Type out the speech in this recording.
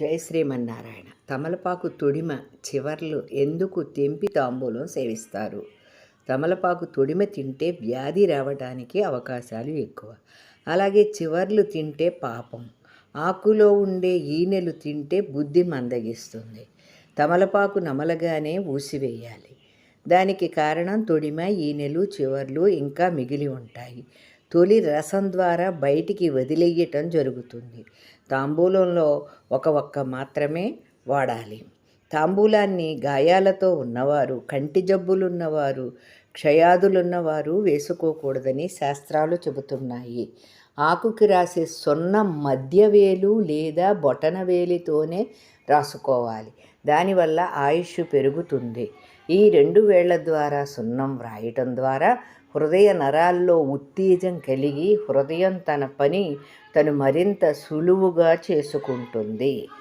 జై శ్రీమన్నారాయణ. తమలపాకు తొడిమ చివర్లు ఎందుకు తెంపి తాంబూలం సేవిస్తారు? తమలపాకు తొడిమ తింటే వ్యాధి రావడానికి అవకాశాలు ఎక్కువ. అలాగే చివర్లు తింటే పాపం. ఆకులో ఉండే ఈనెలు తింటే బుద్ధి మందగిస్తుంది. తమలపాకు నమలగానే ఊసివేయాలి. దానికి కారణం తొడిమ ఈనెలు చివర్లు ఇంకా మిగిలి ఉంటాయి. తొలి రసం ద్వారా బయటికి వదిలేయటం జరుగుతుంది. తాంబూలంలో ఒక ఒక్క మాత్రమే వాడాలి. తాంబూలాన్ని గాయాలతో ఉన్నవారు కంటి జబ్బులున్నవారు క్షయాదులున్నవారు వేసుకోకూడదని శాస్త్రాలు చెబుతున్నాయి. ఆకుకి రాసే సొన్న మధ్యవేలు లేదా బొటనవేలితోనే రాసుకోవాలి. దానివల్ల ఆయుష్ పెరుగుతుంది. ఈ రెండు వేళ్ళ ద్వారా సున్నం వ్రాయటం ద్వారా హృదయ నరాల్లో ఉత్తేజం కలిగి హృదయం తన పని తను మరింత సులువుగా చేసుకుంటుంది.